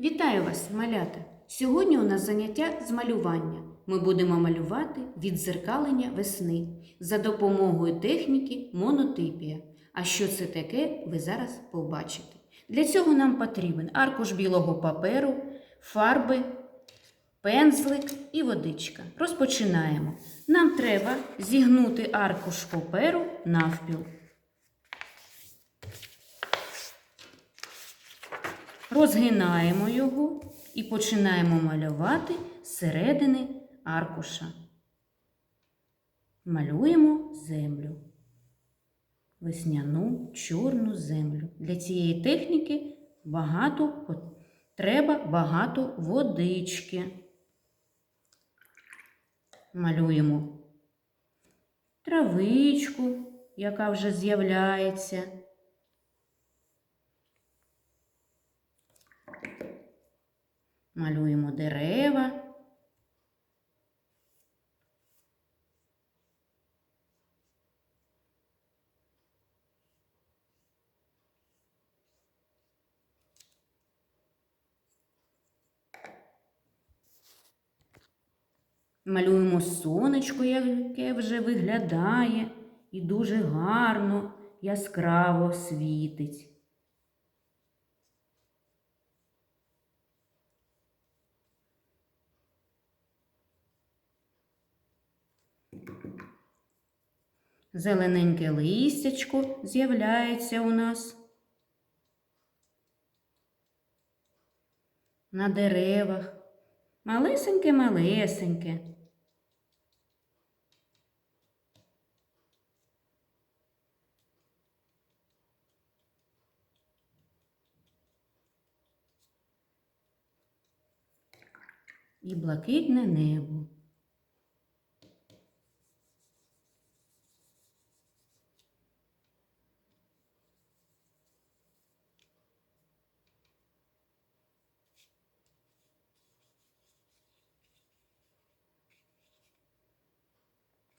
Вітаю вас, малята! Сьогодні у нас заняття з малювання. Ми будемо малювати відзеркалення весни за допомогою техніки монотипія. А що це таке, ви зараз побачите. Для цього нам потрібен аркуш білого паперу, фарби, пензлик і водичка. Розпочинаємо. Нам треба зігнути аркуш паперу навпіл. Розгинаємо його і починаємо малювати з середини аркуша. Малюємо землю. Весняну чорну землю. Для цієї техніки багато треба багато водички. Малюємо травичку, яка вже з'являється. Малюємо дерева. Малюємо сонечко, яке вже виглядає і дуже гарно, яскраво світить. Зелененьке листячко з'являється у нас на деревах. Малесеньке-малесеньке. І блакитне небо.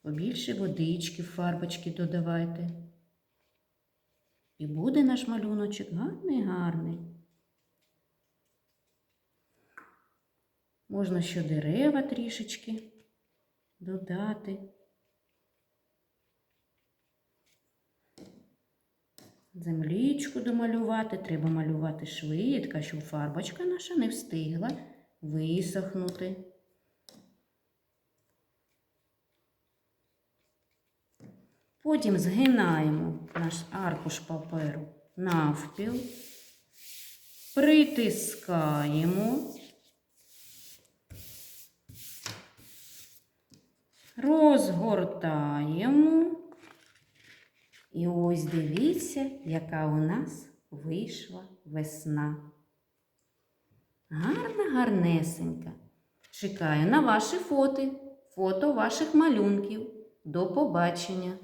Побільше водички в фарбочки додавайте. І буде наш малюночок гарний гарний. Можна ще дерева трішечки додати. Землічку домалювати. Треба малювати швидко, щоб фарбочка наша не встигла висохнути. Потім згинаємо наш аркуш паперу навпіл, притискаємо, розгортаємо. І ось дивіться, яка у нас вийшла весна. Гарна, гарнесенька. Чекаю на ваші фото, фото ваших малюнків. До побачення!